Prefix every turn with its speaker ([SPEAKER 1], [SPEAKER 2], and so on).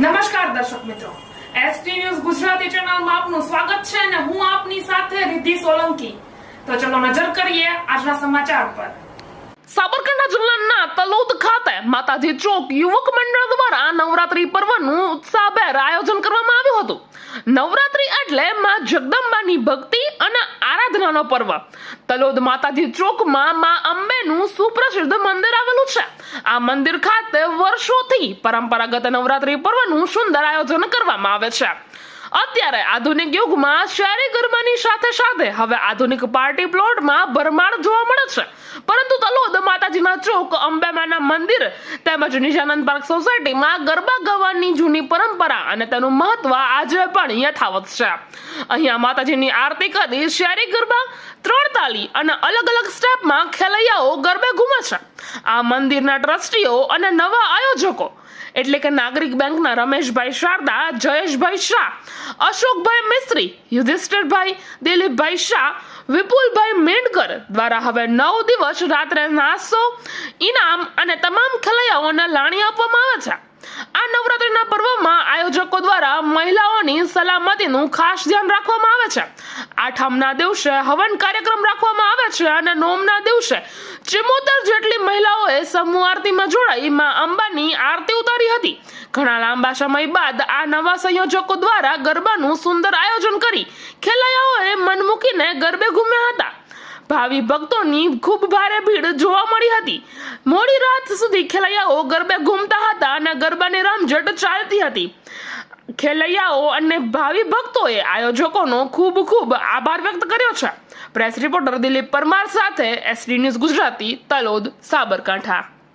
[SPEAKER 1] નમસ્કાર દર્શક મિત્રો. એસટી ન્યૂઝ ગુજરાતી ચેનલમાં આપનું સ્વાગત છે અને હું આપની સાથે રિદ્ધિ સોલંકી. તો ચલો નજર કરીએ આજના સમાચાર પર.
[SPEAKER 2] સાબરકાંઠા જિલ્લાના તલોદ ખાતે માતાજી ચોક યુવક મંડળ દ્વારા નવરાત્રી પર્વનું ઉત્સાહભેર આયોજન કરવામાં આવ્યું હતું. નવરાત્રી એટલે માં જગદંબાની ભક્તિ અને આરાધનાનો પર્વ. તલોદ માતાજી ચોકમાં માં અંબેનું સુપ્રસિદ્ધ મંદિર આવેલું છે. આ મંદિર ખાતે વર્ષોથી પરંપરાગત નવરાત્રી પર્વનું સુંદર આયોજન કરવામાં આવે છે. અત્યારે આધુનિક યુગમાં શહેરી ગરબાની સાથે સાથે હવે આધુનિક પાર્ટી પ્લોટમાં ભરમાણ જોવા મળે છે. પરંતુ તલોદ માતાજીના ચોક, અંબેમાના મંદિર તેમજ નિશાનંદ પાર્ક સોસાયટીમાં ગરબા ગાવાની જૂની પરંપરા અને તેનું મહત્વ આજે પણ યથાવત છે. અહીંયા માતાજીની આરતી કરી શહેરી ગરબા ત્રણ તાલી અને અલગ અલગ સ્ટેપમાં ખેલૈયાઓ ગરબે ઘૂમે છે. આ મંદિરના ટ્રસ્ટીઓ અને નવા આયોજકો. એટલે કે નાગરિક બેંકના રમેશભાઈ શારદા, જયેશભાઈ શાહ, અશોકભાઈ મિસ્ત્રી, યુધિષ્ઠિરભાઈ દિલીપભાઈ શાહ, વિપુલભાઈ મેંડકર દ્વારા હવે નવ દિવસ રાત્રે નાસ્તો ઇનામ અને તમામ ખેલૈયાઓને લાણી આપવામાં આવે છે. નવરાત્રિના પર્વમાં આયોજકો દ્વારા મહિલાઓની સલામતીનું ખાસ ધ્યાન રાખવામાં આવે છે. આઠમના દિવસે હવન કાર્યક્રમ રાખવામાં આવે છે અને નોમના દિવસે ચિમોતર જેટલી મહિલાઓએ સમૂહ આરતીમાં જોડાઈ માં અંબાની આરતી ઉતારી હતી. ઘણા લાંબા સમય બાદ આ નવા સંયોજકો દ્વારા ગરબાનું સુંદર આયોજન કરી ખેલૈયાઓએ મન મૂકીને ગરબે ઘૂમ્યા હતા. ભાવિ ભક્તોની ખૂબ ભારે ભીડ જોવા મળી હતી. મોડી રાત સુધી ખેલૈયાઓ ગરબે ઘૂમતા હતા અને ગરબાની રમઝટ ચાલતી હતી. ખેલૈયાઓ અને ભાવિ ભક્તોએ આયોજકોનો ખૂબ ખૂબ આભાર વ્યક્ત કર્યો છે. પ્રેસ રિપોર્ટર દિલીપ પરમાર સાથે એસડી ન્યૂઝ ગુજરાતી તલોદ સાબરકાંઠા.